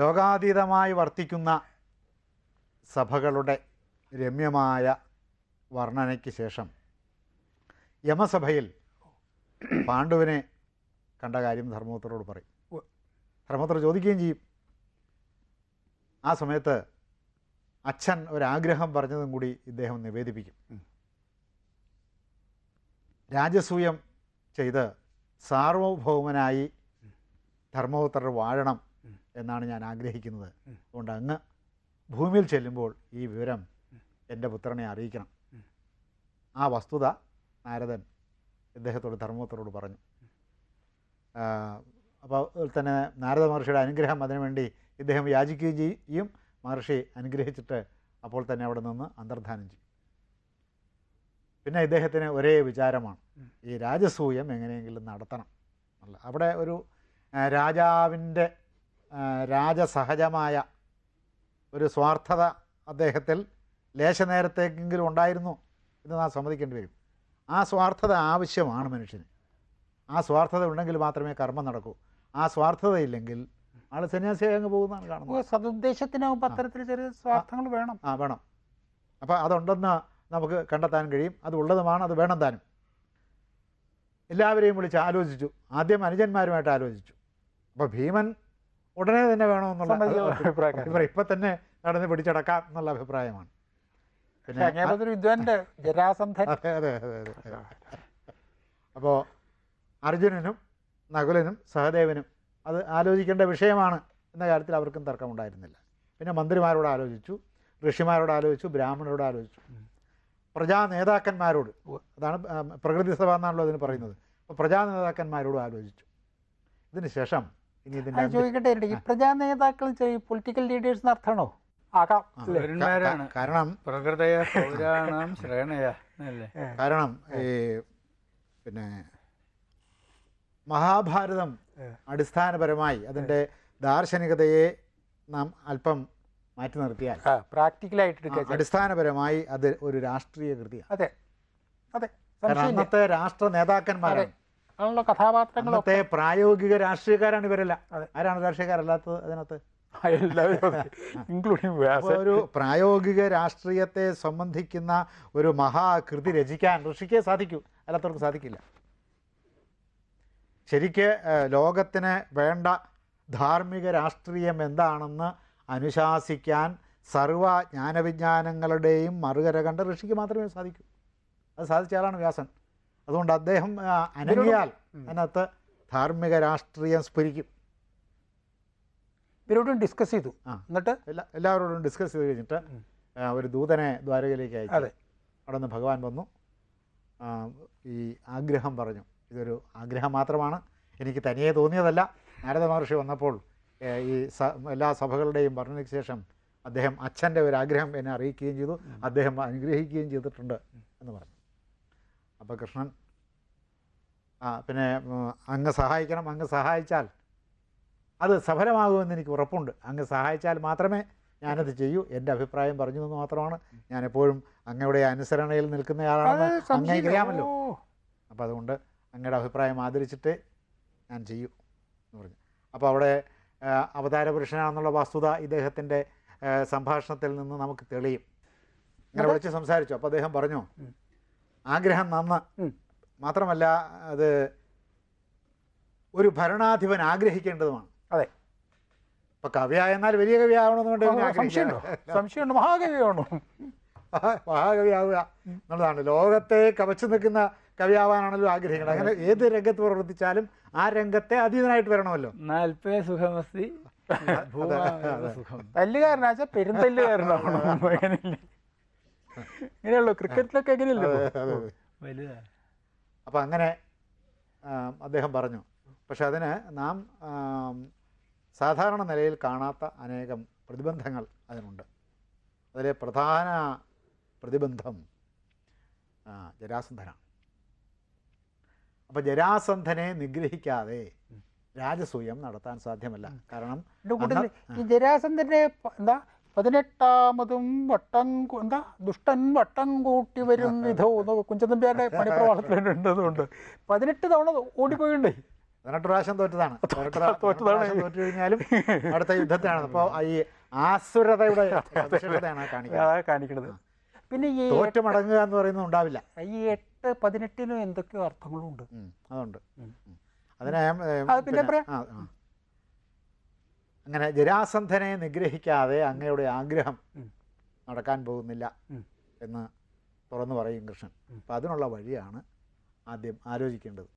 ലോകാതീതമായി വർത്തിക്കുന്ന സഭകളുടെ രമ്യമായ വർണനയ്ക്ക് ശേഷം യമസഭയിൽ പാണ്ഡുവിനെ കണ്ട കാര്യം ധർമ്മപുത്രരോട് പറയും. ധർമ്മപുത്ര ചോദിക്കുകയും ചെയ്യും ആ സമയത്ത് അച്ഛൻ ഒരാഗ്രഹം പറഞ്ഞതും കൂടി ഇദ്ദേഹം നിവേദിപ്പിക്കും രാജസൂയം ചെയ്ത് സാർവഭൗമനായി ധർമ്മപുത്രർ വാഴണം എന്നാണ് ഞാൻ ആഗ്രഹിക്കുന്നത്. അതുകൊണ്ട് അങ്ങ് ഭൂമിയിൽ ചെല്ലുമ്പോൾ ഈ വിവരം എന്റെ പുത്രനെ അറിയിക്കണം. ആ വസ്തുത നാരദൻ ഇദ്ദേഹത്തോട് ധർമ്മപുത്രോട് പറഞ്ഞു. അപ്പോൾ തന്നെ നാരദ മഹർഷിയുടെ അനുഗ്രഹം അതിനുവേണ്ടി ഇദ്ദേഹം യാചിക്കുകയും ചെയ്യും. മഹർഷി അനുഗ്രഹിച്ചിട്ട് അപ്പോൾ തന്നെ അവിടെ നിന്ന് അന്തർധാനം ചെയ്യും. പിന്നെ ഇദ്ദേഹത്തിന് ഒരേ വിചാരമാണ്. ഈ രാജസൂയം എങ്ങനെയെങ്കിലും നടത്തണം. അല്ല അവിടെ ഒരു രാജാവിന്റെ രാജസഹജമായ ഒരു സ്വാർത്ഥത അദ്ദേഹത്തിൽ ലേശനേരത്തേക്കെങ്കിലും ഉണ്ടായിരുന്നു എന്ന് നാം സമ്മതിക്കേണ്ടി വരും. ആ സ്വാർത്ഥത ആവശ്യമാണ് മനുഷ്യന്. ആ സ്വാർത്ഥത ഉണ്ടെങ്കിൽ മാത്രമേ കർമ്മം നടക്കൂ. ആ സ്വാർത്ഥത ഇല്ലെങ്കിൽ ആൾ സന്യാസിയായി അങ്ങ് പോകുന്നതാണ് കാണുന്നത്. സതുദ്ദേശത്തിനാവും പത്രത്തിൽ ചെറിയ സ്വാർത്ഥങ്ങൾ വേണം. ആ വേണം. അപ്പോൾ അതുണ്ടെന്ന് നമുക്ക് കണ്ടെത്താൻ കഴിയും. അത് ഉള്ളതുമാണ് അത് വേണം താനും. എല്ലാവരെയും വിളിച്ച് ആലോചിച്ചു. ആദ്യം അനുജന്മാരുമായിട്ട് ആലോചിച്ചു. അപ്പോൾ ഭീമൻ ഉടനെ തന്നെ വേണമെന്നുള്ള അഭിപ്രായം. ഇപ്പൊ തന്നെ നടന്ന് പിടിച്ചടക്കാം എന്നുള്ള അഭിപ്രായമാണ്. അപ്പോ അങ്ങേതൊരു വിദ്വാന്റെ ജരാസന്ധൻ. അതെ അതെ അതെ അതെ അപ്പോൾ അർജുനനും നകുലനും സഹദേവനും അത് ആലോചിക്കേണ്ട വിഷയമാണ് എന്ന കാര്യത്തിൽ അവർക്കും തർക്കമുണ്ടായിരുന്നില്ല. പിന്നെ മന്ത്രിമാരോട് ആലോചിച്ചു ഋഷിമാരോട് ആലോചിച്ചു ബ്രാഹ്മണരോട് ആലോചിച്ചു. പ്രജാ നേതാക്കന്മാരോട് അതാണ് പ്രകൃതി സഭ എന്നാണല്ലോ അതിന് പറയുന്നത്. അപ്പോൾ പ്രജാ നേതാക്കന്മാരോട് ആലോചിച്ചു. ഇതിന് ശേഷം ഇനി ഇതിന്റെ അത് ചോദിക്കട്ടെ ഈ പ്രജാ നേതാക്കൾ പൊളിറ്റിക്കൽ ലീഡേഴ്സ് അർത്ഥമാണോ? ആകാം. അല്ലേ? പൗരന്മാരാണ്. കാരണം പ്രകൃതയ പൗരാണം ശ്രേണയ അല്ലേ? കാരണം ഈ പിന്നെ മഹാഭാരതം അടിസ്ഥാനപരമായി അതിന്റെ ദാർശനികതയെ നാം അല്പം മാറ്റി നിർത്തിയാൽ ആ പ്രാക്ടിക്കലായിട്ട് എടുക്കുക അടിസ്ഥാനപരമായി അത് ഒരു രാഷ്ട്രീയ കൃതിയാണ് അതെ. അതെ. കാരണം സംശയമില്ല. അന്നത്തെ രാഷ്ട്ര നേതാക്കന്മാരാണ്. ആണല്ലോ കഥാപാത്രങ്ങളൊക്കെ. പ്രായോഗിക രാഷ്ട്രീയക്കാരാണ് ഇവരല്ല. ആരാണ് രാഷ്ട്രീയക്കാരല്ലാത്തത് അതിനകത്ത്? എല്ലാവരും ഇൻക്ലൂഡിങ് വ്യാസ ഒരു പ്രായോഗിക രാഷ്ട്രീയത്തെ സംബന്ധിക്കുന്ന ഒരു മഹാകൃതി രചിക്കാൻ ഋഷിക്കേ സാധിക്കൂ. അല്ലാത്തവർക്ക് സാധിക്കില്ല. ശരിക്ക് ലോകത്തിന് വേണ്ട ധാർമ്മിക രാഷ്ട്രീയം എന്താണെന്ന് അനുശാസിക്കാൻ സർവ ജ്ഞാനവിജ്ഞാനങ്ങളുടെയും മറുകര കണ്ട് ഋഷിക്ക് മാത്രമേ സാധിക്കൂ. അത് സാധിച്ച ആളാണ് വ്യാസൻ. അതുകൊണ്ട് അദ്ദേഹം അനങ്ങിയാൽ അതിനകത്ത് ധാർമ്മിക രാഷ്ട്രീയം സ്ഫുരിക്കും. ഇവരോടും ഡിസ്കസ് ചെയ്തു. ആ. എന്നിട്ട്? എല്ലാ എല്ലാവരോടും ഡിസ്കസ് ചെയ്ത് കഴിഞ്ഞിട്ട് ഒരു ദൂതനെ ദ്വാരകയിലേക്ക് അയച്ചു. അതെ. അവിടെ നിന്ന് ഭഗവാൻ വന്നു. ഈ ആഗ്രഹം പറഞ്ഞു. ഇതൊരു ആഗ്രഹം മാത്രമാണ്. എനിക്ക് തനിയെ തോന്നിയതല്ല. നാരദ മഹർഷി വന്നപ്പോൾ ഈ സ എല്ലാ സഭകളുടെയും പറഞ്ഞതിന് ശേഷം അദ്ദേഹം അച്ഛന്റെ ഒരു ആഗ്രഹം എന്നെ അറിയിക്കുകയും ചെയ്തു. അദ്ദേഹം അനുഗ്രഹിക്കുകയും ചെയ്തിട്ടുണ്ട് എന്ന് പറഞ്ഞു. അപ്പോൾ കൃഷ്ണൻ ആ പിന്നെ അങ്ങ് സഹായിക്കണം അങ്ങ് സഹായിച്ചാൽ അത് സഫലമാകുമെന്ന് എനിക്ക് ഉറപ്പുണ്ട്. അങ്ങ് സഹായിച്ചാൽ മാത്രമേ ഞാനത് ചെയ്യൂ. എന്റെ അഭിപ്രായം പറഞ്ഞു എന്ന് മാത്രമാണ്. ഞാനെപ്പോഴും അങ്ങയുടെ അനുസരണയിൽ നിൽക്കുന്നയാളാണെന്ന്. അറിയാമല്ലോ. അപ്പോൾ അതുകൊണ്ട് അങ്ങയുടെ അഭിപ്രായം ആദരിച്ചിട്ട് ഞാൻ ചെയ്യൂ എന്ന് പറഞ്ഞു. അപ്പോൾ അവിടെ ആ, അവതാര പുരുഷനാണെന്നുള്ള വസ്തുത ഇദ്ദേഹത്തിന്റെ സംഭാഷണത്തിൽ നിന്ന് നമുക്ക് തെളിയും. ഇങ്ങനെ വിളിച്ച് സംസാരിച്ചു. അപ്പോൾ അദ്ദേഹം പറഞ്ഞു? ആഗ്രഹം നന്ന്. മാത്രമല്ല അത് ഒരു ഭരണാധിപൻ ആഗ്രഹിക്കേണ്ടതുമാണ്. അതെ. ഇപ്പൊ കവിയായെന്നാൽ വലിയ കവിയാവണമെന്നുകൊണ്ട് ആവണമെന്നുണ്ട് സംശയമുണ്ടോ. സംശയമുണ്ട്? മഹാകവിയാണോ മഹാകവി മഹാകവിയാവുക എന്നുള്ളതാണ്. ലോകത്തെ കവച്ചു നിൽക്കുന്ന കവിയാവാനാണല്ലോ ആഗ്രഹിക്കുന്നത്. അങ്ങനെ ഏത് രംഗത്ത് പ്രവർത്തിച്ചാലും ആ രംഗത്തെ അതീതനായിട്ട് വരണമല്ലോ. നാൽപ്പേ സുഖമസ്തി. തല്ലുകാരനാച്ചാ പെരുന്തല്ലുകാരനാണോ അങ്ങനെയല്ലേ. ഇങ്ങനെയുള്ളൂ ക്രിക്കറ്റിലൊക്കെ എങ്ങനെയല്ലോ? വലുതാ. അപ്പോൾ അങ്ങനെ അദ്ദേഹം പറഞ്ഞു. പക്ഷെ അതിന് നാം സാധാരണ നിലയിൽ കാണാത്ത അനേകം പ്രതിബന്ധങ്ങൾ അതിനുണ്ട്. അതിലെ പ്രധാന പ്രതിബന്ധം ജരാസന്ധന ജരാസന്ധനാണ്. അപ്പം ജരാസന്ധനെ നിഗ്രഹിക്കാതെ രാജസൂയം നടത്താൻ സാധ്യമല്ല. കാരണം ഈ ജരാസന്ധന്റെ എന്താ പതിനെട്ടാമതും വട്ടം എന്താ? ദുഷ്ടൻ വട്ടം കൂട്ടി വരും വിധവും എന്നൊക്കെ കുഞ്ചത്തമ്പിയാരുടെ പണിപ്രവാളത്തിലുണ്ട് പതിനെട്ട് തവണ ഓടിപ്പോയിണ്ടേ? പതിനെട്ട് പ്രാവശ്യം തോറ്റതാണ്. തോറ്റതാണ്. തോറ്റു കഴിഞ്ഞാലും അടുത്ത യുദ്ധത്തിലാണ്. അപ്പോൾ ഈ ആസുരതയുടെ കാണിക്കുന്നത്. പിന്നെ ഈ തോറ്റു മടങ്ങുക എന്ന് പറയുന്നത് ഉണ്ടാവില്ല. ഈ എട്ട് പതിനെട്ടിനും എന്തൊക്കെയോ അർത്ഥങ്ങളുണ്ട്. അതുണ്ട്. അതിനെ പിന്നെ പറയാം. അങ്ങനെ ജരാസന്ധനെ നിഗ്രഹിക്കാതെ അങ്ങയുടെ ആഗ്രഹം നടക്കാൻ പോകുന്നില്ല എന്ന് തുറന്നു പറയും കൃഷ്ണൻ. അപ്പം അതിനുള്ള വഴിയാണ് ആദ്യം ആലോചിക്കേണ്ടത്.